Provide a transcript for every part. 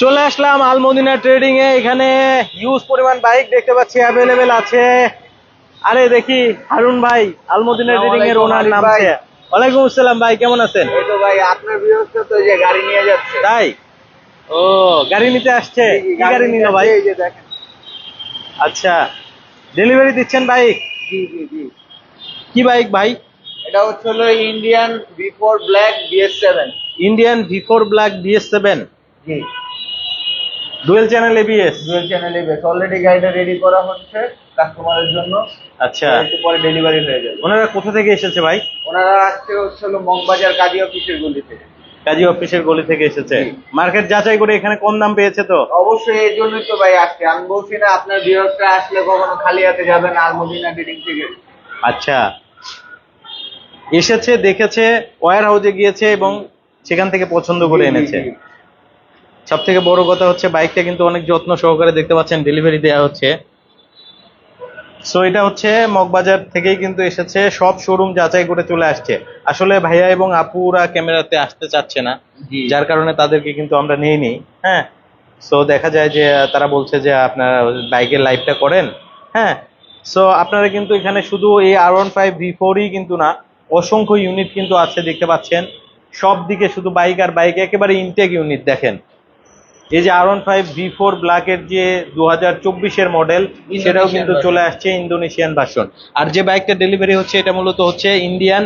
চলে আসলাম আলমদিনা ট্রেডিং এ। এখানে হিউজ পরিমাণ বাইক দেখতে পাচ্ছি অ্যাভেলেবেল আছে। আরে দেখি হারুন ভাই আলমদিনা ট্রেডিং এর ওনার নামছে। ওয়ালাইকুম আসসালাম ভাই কেমন আছেন? এই তো ভাই আপনার তো এই যে গাড়ি নিয়ে যাচ্ছে। তাই? ও গাড়ি নিতে আসছে? কি গাড়ি নিল ভাই? এই যে দেখেন। আচ্ছা ডেলিভারি দিচ্ছেন বাইক জি জি জি। কি বাইক ভাই? এটা হচ্ছে হলো Indian V four black BS seven Indian V four black BS seven জি। Dual channel ABS dual channel base already গাড়িটা রেডি করা হচ্ছে কাস্টমারের জন্য। আচ্ছা। একটু পরে ডেলিভারি হয়ে যাবে। ওনারা কোথা থেকে এসেছে ভাই? ওনারা আসছে হচ্ছে হলো মগবাজার কাজী অফিসের গলি থেকে। কাজী অফিসের গলি থেকে এসেছে। মার্কেট যাচাই করে এখানে কম দাম পেয়েছে তো? অবশ্যই এর জন্যই তো ভাই আসছে। আমি বলছি না আপনার বিরোধটা আসলে কখনো খালি হাতে যাবেন আলমদিনা ডিডিং থেকে। আচ্ছা। এসেছে দেখেছে ওয়ার হাউসে গিয়েছে এবং সেখান থেকে পছন্দ করে এনেছে। সব থেকে বড় কথা হচ্ছে বাইকটা কিন্তু অনেক যত্ন সহকারে দেখতে পাচ্ছেন ডেলিভারি দেওয়া হচ্ছে। সো এটা হচ্ছে মগবাজার থেকেই কিন্তু এসেছে সব শোরুম যাচাই করে চলে আসছে। আসলে ভাইয়া এবং আপুরা ক্যামেরাতে আসতে চাচ্ছে না যার কারণে তাদেরকে কিন্তু আমরা নিয়ে নিই হ্যাঁ? সো দেখা যায় যে তারা বলছে যে আপনারা বাইকের লাইভটা করেন হ্যাঁ? সো আপনারা কিন্তু এখানে শুধু এই আর ওয়ান ফাইভ ভি ফোরই কিন্তু না অসংখ্য ইউনিট কিন্তু আছে দেখতে পাচ্ছেন। সব দিকে শুধু বাইক আর বাইক একেবারে ইনটেক ইউনিট দেখেন। এই যে R one five V four ব্ল্যাকের যে দু হাজার চব্বিশের মডেল সেটাও কিন্তু চলে আসছে ইন্দোনেশিয়ান ভার্সন আর যে বাইকটা ডেলিভারি হচ্ছে এটা মূলত হচ্ছে ইন্ডিয়ান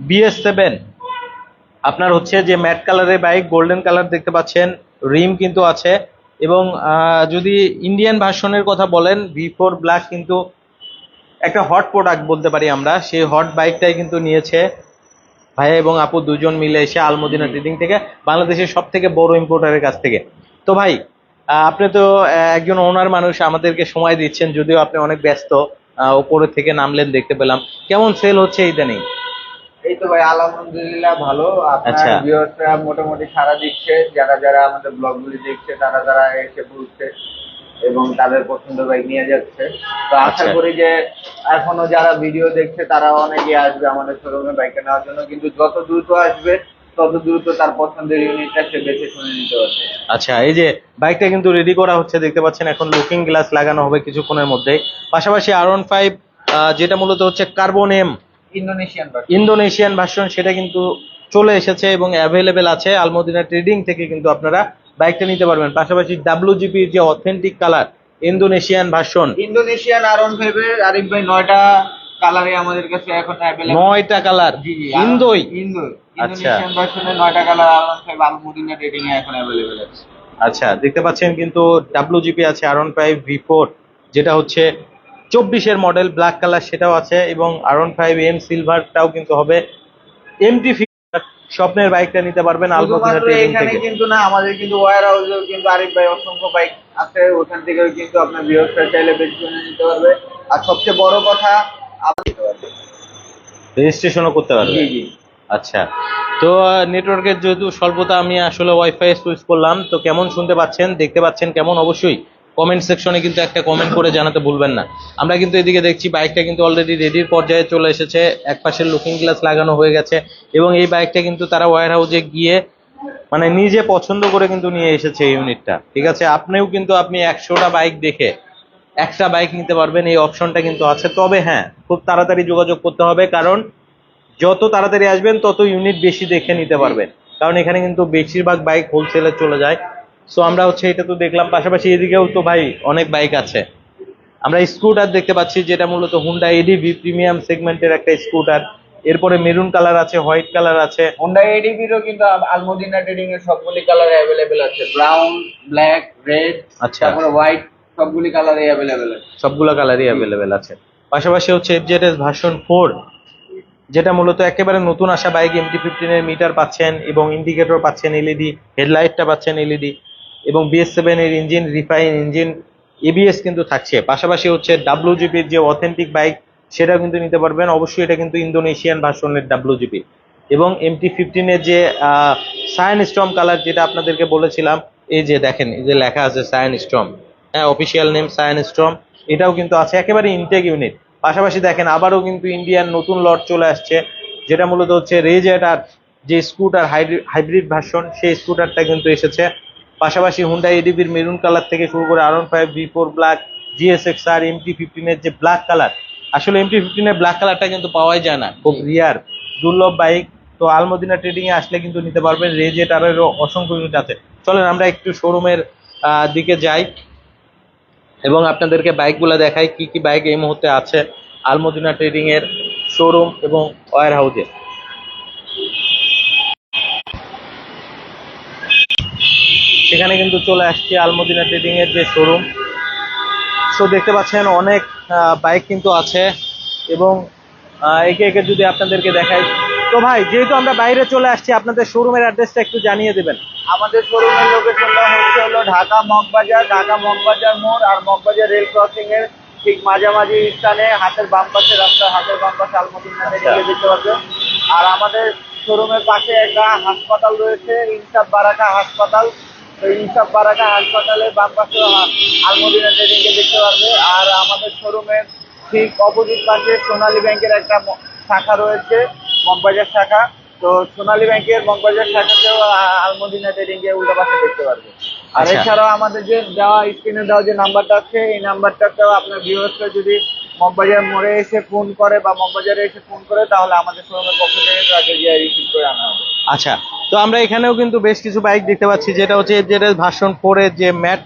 বিএস সেভেন আপনার হচ্ছে যে ম্যাট কালারের বাইক গোল্ডেন কালার দেখতে পাচ্ছেন রিম কিন্তু আছে। এবং যদি ইন্ডিয়ান ভার্সনের কথা বলেন ভি ফোর ব্ল্যাক কিন্তু একটা হট প্রোডাক্ট বলতে পারি আমরা। সেই হট বাইকটাই কিন্তু নিয়েছে ভাইয়া এবং আপু দুজন মিলে এসে আলমদিনা ট্রেডিং থেকে বাংলাদেশের সব থেকে বড় ইম্পোর্টারের কাছ থেকে। তো ভাই আপনি তো একজন ওনার মানুষ আমাদেরকে সময় দিচ্ছেন যদিও আপনি অনেক ব্যস্ত উপরে থেকে নামলেন দেখতে পেলাম। কেমন সেল হচ্ছে ইদানিং এই তো ভাই আলহামদুলিল্লাহ ভালো। আচ্ছা। আপনার ভিউয়ার্সরা মোটামুটি সারা দিচ্ছে। যারা যারা আমাদের ব্লগগুলি দেখছে তারা তারা এসে বলছে এবং তাদের পছন্দ বাইক নিয়ে যাচ্ছে। তো আশা আচ্ছা। করি যে এখনও যারা ভিডিও দেখছে তারা অনেকে আসবে আমাদের শোরুমে বাইকটা নেওয়ার জন্য। কিন্তু যত দ্রুত আসবে তত দ্রুত তার পছন্দের ইউনিটটা সে বেছে শুনে নিতে পারবে। আচ্ছা এই যে বাইকটা কিন্তু রেডি করা হচ্ছে দেখতে পাচ্ছেন এখন লুকিং গ্লাস লাগানো হবে কিছুক্ষণের মধ্যেই। পাশাপাশি আর ওয়ান ফাইভ যেটা মূলত হচ্ছে carbon M Indonesian Indonesian version সেটা কিন্তু চলে এসেছে এবং অ্যাভেলেবেল আছে। আলমদিনা ট্রেডিং থেকে কিন্তু আপনারা বাইকটা নিতে পারবেন। পাশাপাশি ডাব্লিউজিপির যে authentic colour Indonesian version Indonesian R one ফাইভের আরিফ ভাই নয়টা কালারে আমাদের কাছে এখন অ্যাভেলেবল নয়টা কালার জি জি ইন্দোই? ইন্দোই। আচ্ছা। ইন্দোনেশিয়ান ভার্সনের নয়টা colour one five Al Madina trading এ এখন অ্যাভেলেবল আছে। আচ্ছা দেখতে পাচ্ছেন কিন্তু ডাব্লিউজিপি আছে R one five V four যেটা হচ্ছে চব্বিশের মডেল ব্ল্যাক কালার সেটাও আছে এবং আর ওয়ান ফাইভ এম সিলভারটাও কিন্তু হবে। এমটি স্বপ্নের বাইকটা নিতে পারবেন শুধুমাত্র ট্রেডিং এখানে থেকে কিন্তু না আমাদের কিন্তু ওয়ার হাউসেও কিন্তু আরিফ ভাই অসংখ্য বাইক আছে ওখান থেকেও কিন্তু আপনার বৃহস্পতি চাইলে বেশি নিতে পারবে। আর সবচেয়ে বড় কথা রেজিস্ট্রেশনও করতে পারবেন জি জি। আচ্ছা। তো নেটওয়ার্কের যেহেতু স্বল্পতা আমি আসলে ওয়াইফাই সুইচ করলাম তো কেমন শুনতে পাচ্ছেন দেখতে পাচ্ছেন কেমন? অবশ্যই কমেন্ট সেকশনে কিন্তু একটা কমেন্ট করে জানাতে ভুলবেন না। আমরা কিন্তু এদিকে দেখছি বাইকটা কিন্তু অলরেডি রেডির পর্যায়ে চলে এসেছে। এক পাশের লুকিং গ্লাস লাগানো হয়ে গেছে এবং এই বাইকটা কিন্তু তারা ওয়ার হাউসে গিয়ে মানে নিজে পছন্দ করে কিন্তু নিয়ে এসেছে ইউনিটটা ঠিক আছে? আপনিও কিন্তু আপনি একশোটা বাইক দেখে একটা বাইক নিতে পারবেন এই অপশনটা কিন্তু আছে। তবে হ্যাঁ খুব তাড়াতাড়ি যোগাযোগ করতে হবে কারণ যত তাড়াতাড়ি আসবেন তত ইউনিট বেশি দেখে নিতে পারবেন। কারণ এখানে কিন্তু বেশিরভাগ বাইক হোলসেলে চলে যায়। সো আমরা হচ্ছে এটা তো দেখলাম। পাশাপাশি এদিকেও তো ভাই অনেক বাইক আছে। আমরা স্কুটার দেখতে পাচ্ছি যেটা মূলত হুন্ডা এডিভি প্রিমিয়াম সেগমেন্টের একটা স্কুটার এরপরে মেরুন কালার আছে হোয়াইট কালার আছে। হোন্ডা এডিবিরও কিন্তু আল- আলমদিনা ট্রেডিং এর সবগুলি কালার অ্যাভেলেবেল আছে। ব্রাউন ব্ল্যাক রেড আচ্ছা। তারপরে হোয়াইট সবগুলি কালারই অ্যাভেলেবেল আছে। সবগুলো কালারই অ্যাভেলেবেল আছে। পাশাপাশি হচ্ছে এফজেডএস ভার্সন ফোর যেটা মূলত একেবারে নতুন আসা বাইক এমটি ফিফটিনের মিটার পাচ্ছেন এবং ইন্ডিকেটর পাচ্ছেন এলইডি হেডলাইটটা পাচ্ছেন এলইডি এবং বিএস এর ইঞ্জিন রিফাইন ইঞ্জিন এবিএস কিন্তু থাকছে। পাশাপাশি হচ্ছে ডাব্লিউজিপির যে অথেন্টিক বাইক সেটাও কিন্তু নিতে পারবেন। অবশ্যই এটা কিন্তু ইন্দোনেশিয়ান ভার্সনের ডাব্লিউজিপি এবং এমটি ফিফটিনের যে সায়ান স্টম কালার যেটা আপনাদেরকে বলেছিলাম, এই যে দেখেন, এই যে লেখা আছে সায়ান স্টম হ্যাঁ অফিসিয়াল নেম সায়ান স্ট্রম এটাও কিন্তু আছে একেবারে ইনটেক ইউনিট পাশাপাশি দেখেন আবারও কিন্তু ইন্ডিয়ান নতুন লট চলে আসছে যেটা মূলত হচ্ছে রেজেটার যে স্কুটার হাইব্রিড ভার্সন সেই স্কুটারটা কিন্তু এসেছে। পাশাপাশি হুন্ডা এডিবির মেরুন কালার থেকে শুরু করে R five V four black GSX R MT ফিফটিনের যে ব্ল্যাক কালার আসলে এমটি ফিফটিনের ব্ল্যাক কালারটা কিন্তু পাওয়াই যায় না খুব রিয়ার দুর্লভ বাইক তো আলমদিনা ট্রেডিং এ আসলে কিন্তু নিতে পারবেন রেজেট আরও অসংখ্য ইউনিট আছে চলেন আমরা একটু শোরুমের দিকে যাই। এবং আপনাদেরকে বাইকগুলো দেখাই কি কি বাইক এই মুহূর্তে আছে। আলমদিনা ট্রেডিং এর শোরুম এবং ওয়ার হাউসে সেখানে কিন্তু চলে আসছে আলমদিনা ট্রেডিং এর যে শোরুম। সো দেখতে পাচ্ছেন অনেক বাইক কিন্তু আছে এবং একে একে যদি আপনাদেরকে দেখাই তো ভাই যেহেতু আমরা বাইরে চলে আসছি আপনাদের শোরুমের অ্যাড্রেসটা একটু জানিয়ে দেবেন। আমাদের শোরুমের লোকেশনটা হচ্ছে হলো ঢাকা মগবাজার ঢাকা মগবাজার মোড় আর মগবাজার রেল ক্রসিং এর ঠিক মাঝামাঝি স্থানে হাতের বাম পাশে রাস্তার হাতের বাম পাশে আলমদিনা দেখতে পাচ্ছেন আর আমাদের শোরুমের পাশে একটা হাসপাতাল রয়েছে ইনসাফ বারাকা হাসপাতাল। তো ইনসাফ বারাকা হাসপাতালের বাম পাশে আলমদিনা ট্রেডিংকে দেখতে পারবে। আর আমাদের শোরুমের ঠিক অপোজিট পাশে সোনালী ব্যাংকের একটা শাখা রয়েছে। মগবাজার শাখা তো সোনালী ব্যাংকের মগবাজার শাখাতেও আলমদিনা ট্রেডিং এর উল্টো পাশে দেখতে পারবে। আর আচ্ছা। এছাড়াও আমাদের যে দেওয়া স্ক্রিনে দেওয়া যে নাম্বারটা আছে এই নাম্বারটাতেও আপনার ভিউয়ার্সরা যদি মগবাজার মোড়ে এসে ফোন করে বা মগবাজারে এসে ফোন করে তাহলে আমাদের শোরুমের পক্ষ থেকে তাকে গিয়ে রিসিভ করে আনা হবে। আচ্ছা তো আমরা এখানেও কিন্তু বেশ কিছু বাইক দেখতে পাচ্ছি যেটা হচ্ছে যেটা ভাষণ ফোরের যে ম্যাট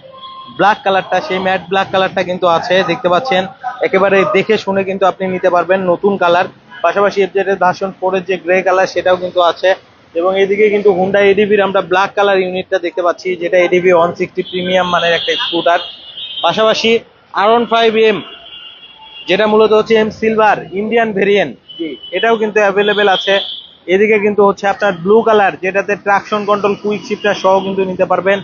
ব্ল্যাক কালারটা সেই ম্যাট ব্ল্যাক কালারটা কিন্তু আছে দেখতে পাচ্ছেন। একেবারে দেখে শুনে কিন্তু আপনি নিতে পারবেন নতুন কালার পাশাপাশি যেটা ভার্সন ফোরের যে গ্রে কালার সেটাও কিন্তু আছে। এবং এদিকে কিন্তু হুন্ডা এডিবির আমরা ব্ল্যাক কালার ইউনিটটা দেখতে পাচ্ছি যেটা এডিবি ওয়ান সিক্সটি প্রিমিয়াম মানের একটা স্কুটার পাশাপাশি আর ওয়ান ফাইভ এম যেটা মূলত হচ্ছে এম সিলভার ইন্ডিয়ান ভেরিয়েন্ট জি। এটাও কিন্তু অ্যাভেলেবেল আছে। এদিকে কিন্তু হচ্ছে আপনার ব্লু কালার যেটাতে ট্রাকশন কন্ট্রোল কুইক শিফটার সহ কিন্তু নিতে পারবেন।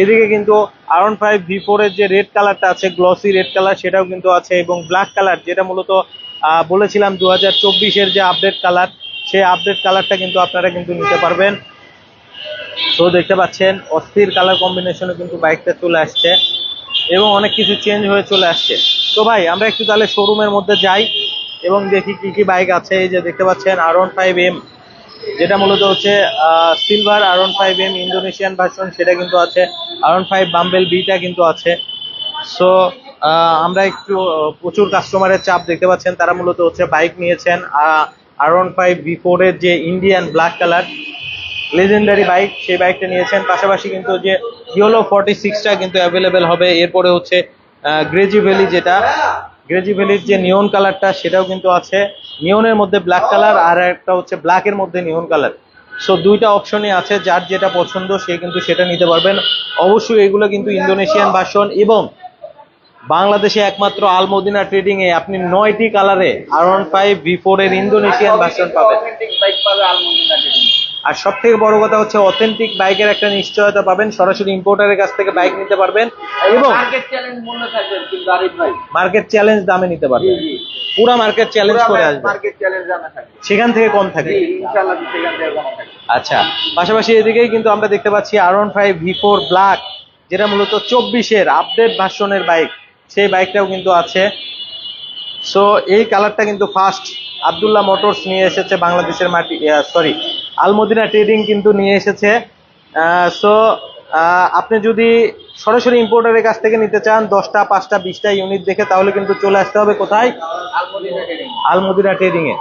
এদিকে কিন্তু আর ফাইভ ভি ফোরের যে রেড কালারটা আছে গ্লসি রেড কালার সেটাও কিন্তু আছে এবং ব্ল্যাক কালার যেটা মূলত বলেছিলাম দু হাজার চব্বিশের যে আপডেট কালার সেই আপডেট কালারটা কিন্তু আপনারা কিন্তু নিতে পারবেন। তো দেখতে পাচ্ছেন, অস্থির কালার কম্বিনেশনে কিন্তু বাইকটা চলে আসছে এবং অনেক কিছু চেঞ্জ হয়ে চলে আসছে। তো ভাই, আমরা একটু তাহলে শোরুমের মধ্যে যাই এবং দেখি কি কি বাইক আছে। এই যে দেখতে পাচ্ছেন আর ওয়ান ফাইভ এম যেটা মূলত হচ্ছে silver R one five M Indonesian version সেটা কিন্তু আছে। আর ওয়ান ফাইভ বাম্বেল বিটা কিন্তু আছে। সো আমরা একটু প্রচুর কাস্টমারের চাপ দেখতে পাচ্ছেন। তারা মূলত হচ্ছে বাইক নিয়েছেন। আর ওয়ান ফাইভ বি ফোরের যে Indian black colour legendary bike সেই বাইকটা নিয়েছেন। পাশাপাশি কিন্তু যে ইয়োলো ফর্টি সিক্সটা কিন্তু অ্যাভেলেবেল হবে। এরপরে হচ্ছে গ্রেজি ভ্যালি যেটা গ্রেজি ভ্যালির যে নিয়ন কালারটা সেটাও কিন্তু আছে। নিয়নের মধ্যে ব্ল্যাক কালার আর একটা হচ্ছে ব্ল্যাকের মধ্যে নিয়ন কালার সো দুইটা অপশনই আছে, যার যেটা পছন্দ, সে কিন্তু সেটা নিতে পারবেন। অবশ্যই এগুলো কিন্তু ইন্দোনেশিয়ান ভার্সন এবং বাংলাদেশে একমাত্র আলমদিনা ট্রেডিং এ আপনি নয়টি কালারে R one five V four এর ইন্দোনেশিয়ান ভার্সন পাবেন। আর সব থেকে বড় কথা হচ্ছে অথেন্টিক বাইকের একটা নিশ্চয়তা পাবেন। সরাসরি ইম্পোর্টারের কাছ থেকে বাইক নিতে পারবেন এবং মার্কেট চ্যালেঞ্জ দামে নিতে পারবেন। পুরা মার্কেট চ্যালেঞ্জ করে আসবে। সেখান থেকে কম থাকে। আচ্ছা পাশাপাশি এদিকেই কিন্তু আমরা দেখতে পাচ্ছি R one five V four black যেটা মূলত চব্বিশের আপডেট ভার্সনের বাইক সেই বাইকটাও কিন্তু আছে। সো এই কালারটা কিন্তু ফার্স্ট আবদুল্লাহ মোটরস নিয়ে এসেছে বাংলাদেশের মাটি সরি আলমদিনা ট্রেডিং কিন্তু নিয়ে এসেছে। সো আপনি যদি সরাসরি ইম্পোর্টারের কাছ থেকে নিতে চান দশটা পাঁচটা বিশটা ইউনিট দেখে তাহলে কিন্তু চলে আসতে হবে কোথায়? আলমদিনা ট্রেডিং আলমদিনা ট্রেডিং এ।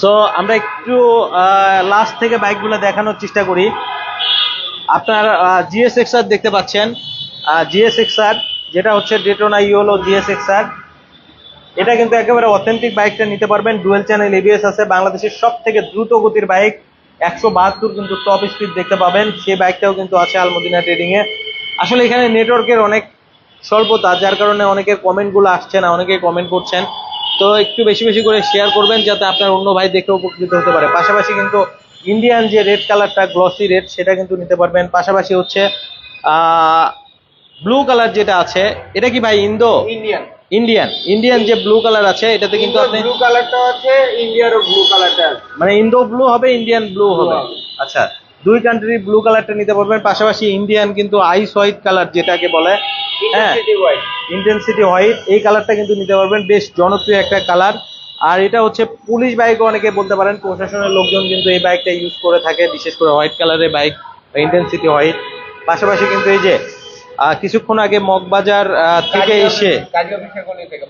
সো আমরা একটু লাস্ট থেকে বাইকগুলো দেখানোর চেষ্টা করি। আপনার জিএসএক্স আর দেখতে পাচ্ছেন। জিএসএক্স আর যেটা হচ্ছে ডেটোনা ইওলো জিএসএক্স আর এটা কিন্তু একেবারে অথেন্টিক বাইকটা নিতে পারবেন। ডুয়েল চ্যানেল এবিএস আছে। বাংলাদেশের সব থেকে দ্রুত গতির বাইক একশো বাহাত্তর কিন্তু টপ স্পিড দেখতে পাবেন। সেই বাইকটাও কিন্তু আছে আলমদিনা ট্রেডিং এ। আসলে এখানে নেটওয়ার্কের অনেক স্বল্পতা, যার কারণে অনেকের কমেন্টগুলো আসছে না, অনেকেই কমেন্ট করছেন। তো একটু বেশি বেশি করে শেয়ার করবেন, যাতে আপনার অন্য ভাই দেখে উপকৃত হতে পারে। পাশাপাশি কিন্তু ইন্ডিয়ান যে রেড কালারটা গ্লসি রেড সেটা কিন্তু নিতে পারবেন। পাশাপাশি হচ্ছে ব্লু কালার যেটা আছে, এটা কি ভাই ইন্দো ইন্ডিয়ান ইন্ডিয়ান ইন্ডিয়ান যে ব্লু কালার আছে এটাতে কিন্তু আপনি ব্লু কালারটা আছে ইন্ডিয়ারও ব্লু কালারটা আছে। মানে ইন্দো ব্লু হবে ইন্ডিয়ান ব্লু হবে। আচ্ছা দুই কান্ট্রির ব্লু কালারটা নিতে পারবেন পাশাপাশি ইন্ডিয়ান কিন্তু আইস হোয়াইট কালার যেটাকে বলে হ্যাঁ ইন্টেন্সিটি হোয়াইট এই কালারটা কিন্তু নিতে পারবেন বেশ জনপ্রিয় একটা কালার আর এটা হচ্ছে পুলিশ বাইকও অনেকে বলতে পারেন প্রশাসনের লোকজন কিন্তু এই বাইকটা ইউজ করে থাকে বিশেষ করে হোয়াইট কালারের বাইক ইন্টেন্সিটি হোয়াইট পাশাপাশি কিন্তু এই যে কিছুক্ষণ আগে মগবাজার থেকে এসে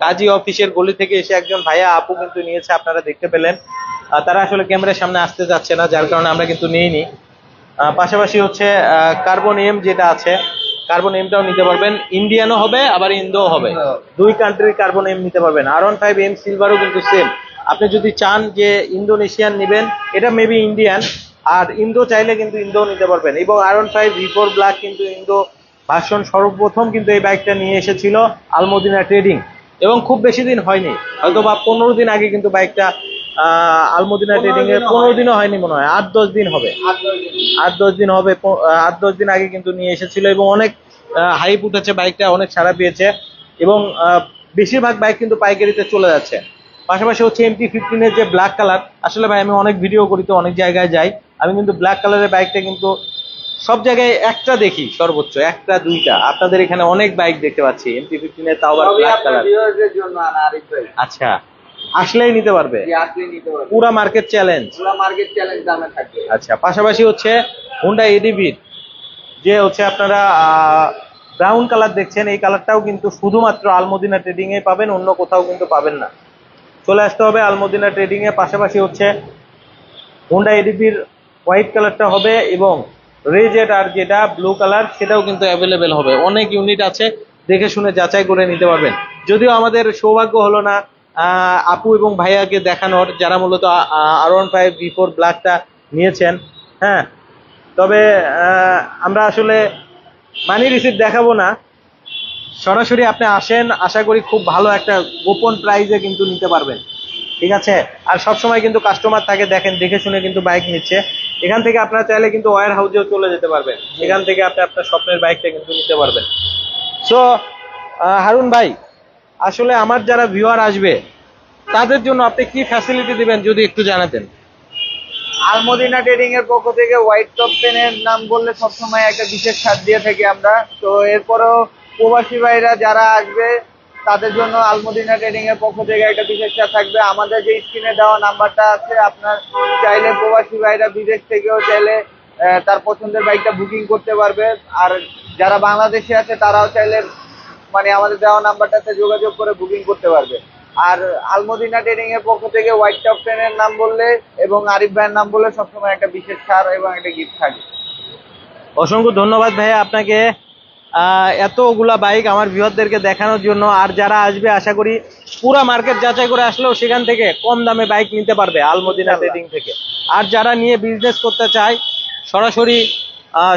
কাজী অফিসের গলি থেকে এসে একজন ভাইয়া আপু কিন্তু নিয়েছে আপনারা দেখতে পেলেন। তারা আসলে ক্যামেরার সামনে আসতে যাচ্ছে না যার কারণে আমরা কিন্তু নিইনি। পাশাপাশি হচ্ছে কার্বনিয়াম যেটা আছে কার্বন কার্বনিয়ামটাও নিতে পারবেন। ইন্ডিয়ানও হবে আবার ইন্দো হবে। দুই কান্ট্রির কার্বনিয়াম নিতে পারবেন। আর ওয়ান ফাইভ এম সিলভারও কিন্তু সেম আপনি যদি চান যে ইন্দোনেশিয়ান নেবেন এটা মেবি ইন্ডিয়ান আর ইন্দো চাইলে কিন্তু ইন্দো নিতে পারবেন। এবং R one five V four black কিন্তু ইন্দো ভার্সন সর্বপ্রথম কিন্তু এই বাইকটা নিয়ে এসেছিল আলমদিনা ট্রেডিং এবং খুব বেশি দিন হয়নি হয়তো বা পনেরো দিন আগে কিন্তু বাইকটা আলমদিনা ট্রেডিং এর পনেরো দিনও হয়নি মনে হয় আট দশ দিন হবে। আট দশ দিন। হবে আট দশ দিন আগে কিন্তু নিয়ে এসেছিল এবং অনেক হাইপ উঠেছে বাইকটা অনেক সারা পেয়েছে এবং আহ, বেশিরভাগ বাইক কিন্তু পাইকারিতে চলে যাচ্ছে। পাশাপাশি হচ্ছে এমটি ফিফটিনের যে ব্ল্যাক কালার আসলে ভাই আমি অনেক ভিডিও করি তো অনেক জায়গায় যাই আমি কিন্তু ব্ল্যাক কালারের বাইকটা কিন্তু সব জায়গায় একটা দেখি সর্বোচ্চ একটা দুইটা। আপনাদের এখানে অনেক বাইক দেখতে পাচ্ছি এমটি ফিফটিনের তাও আবার ব্ল্যাক কালার আচ্ছা আসলেই নিতে পারবে? পুরা মার্কেট চ্যালেঞ্জ পুরো মার্কেট চ্যালেঞ্জ দামে থাকবে। আচ্ছা পাশাপাশি হচ্ছে হুন্ডা এডিভির যে হচ্ছে আপনারা ব্রাউন কালার দেখছেন এই কালারটাও কিন্তু শুধুমাত্র আলমদিনা ট্রেডিং এ পাবেন অন্য কোথাও কিন্তু পাবেন না। চলে আসতে হবে আলমদিনা ট্রেডিং এ পাশাপাশি হচ্ছে হুন্ডা এডিভির হোয়াইট কালারটা হবে এবং রেজেড আর যেটা ব্লু কালার সেটাও কিন্তু অ্যাভেলেবেল হবে। অনেক ইউনিট আছে, দেখে শুনে যাচাই করে নিতে পারবেন। যদিও আমাদের সৌভাগ্য হলো না আপু এবং ভাইয়াকে দেখানোর, যারা মূলত R one five V four ব্ল্যাকটা নিয়েছেন হ্যাঁ। তবে আমরা আসলে মানি রিসিপ্ট দেখাবো না। সরাসরি আপনি আসেন, আশা করি খুব ভালো একটা গোপন প্রাইজে কিন্তু নিতে পারবেন। ঠিক আছে? আর সব সময় কিন্তু কাস্টমার থাকে, দেখেন, দেখে শুনে কিন্তু বাইক নিচ্ছে। এখান থেকে আপনারা চাইলে কিন্তু ওয়ার হাউসেও চলে যেতে পারবেন। এখান থেকে আপনি আপনার স্বপ্নের বাইকটা কিন্তু নিতে পারবেন। সো হারুন ভাই, আসলে আমার যারা ভিউয়ার আসবে, তাদের জন্য আপনি কি ফ্যাসিলিটি দিবেন যদি একটু জানাতেন? আলমদিনা ট্রেডিং এর পক্ষ থেকে হোয়াইট টপ পেনের নাম বললে সবসময় একটা বিশেষ ছাড় দিয়ে থাকি আমরা। তো এরপরও প্রবাসী ভাইরা যারা আসবে তাদের জন্য আলমদিনা ট্রেডিং এর পক্ষ থেকে একটা বিশেষ ছাড় থাকবে। আমাদের যে স্ক্রিনে দেওয়া নাম্বারটা আছে, আপনার চাইলে প্রবাসী ভাইরা বিদেশ থেকেও চাইলে তার পছন্দের বাইকটা বুকিং করতে পারবে। আর যারা বাংলাদেশে আছে, তারাও চাইলে মানে আমাদের দেওয়া নাম্বারটাতে যোগাযোগ করে বুকিং করতে পারবে। আর আলমদিনা ট্রেডিং এর পক্ষ থেকে হোয়াইট টপ ট্রেনের নাম বললে এবং আরিফ ভাইয়ের নাম বললে সবসময় একটা বিশেষ ছাড় এবং একটা গিফট থাকে। অসংখ্য ধন্যবাদ ভাইয়া আপনাকে। এতগুলা বাইক আমার ভিউয়ারদেরকে দেখানোর জন্য। আর যারা আসবে আশা করি পুরা মার্কেট যাচাই করে আসলেও সেখান থেকে কম দামে বাইক নিতে পারবে আলমদিনা। ট্রেডিং থেকে। আর যারা নিয়ে বিজনেস করতে চায় সরাসরি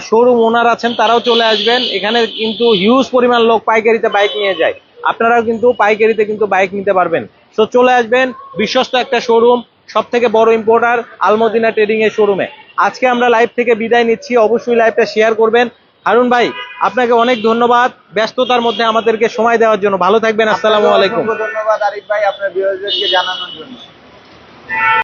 শোরুম ওনার আছেন তারাও চলে আসবেন। এখানে কিন্তু হিউজ পরিমাণ লোক পাইকারিতে বাইক নিয়ে যায়। আপনারাও কিন্তু পাইকারিতে কিন্তু বাইক নিতে পারবেন। তো চলে আসবেন বিশ্বস্ত একটা শোরুম সব থেকে বড় ইম্পোর্টার আলমদিনা ট্রেডিং এর শোরুমে আজকে আমরা লাইভ থেকে বিদায় নিচ্ছি। অবশ্যই লাইভটা শেয়ার করবেন। হারুন ভাই, আপনাকে অনেক ধন্যবাদ। ব্যস্ততার মধ্যে আমাদেরকে সময় দেওয়ার জন্য। ভালো থাকবেন, আসসালামু আলাইকুম। ধন্যবাদ আরিফ ভাই, আপনার জানানোর জন্য।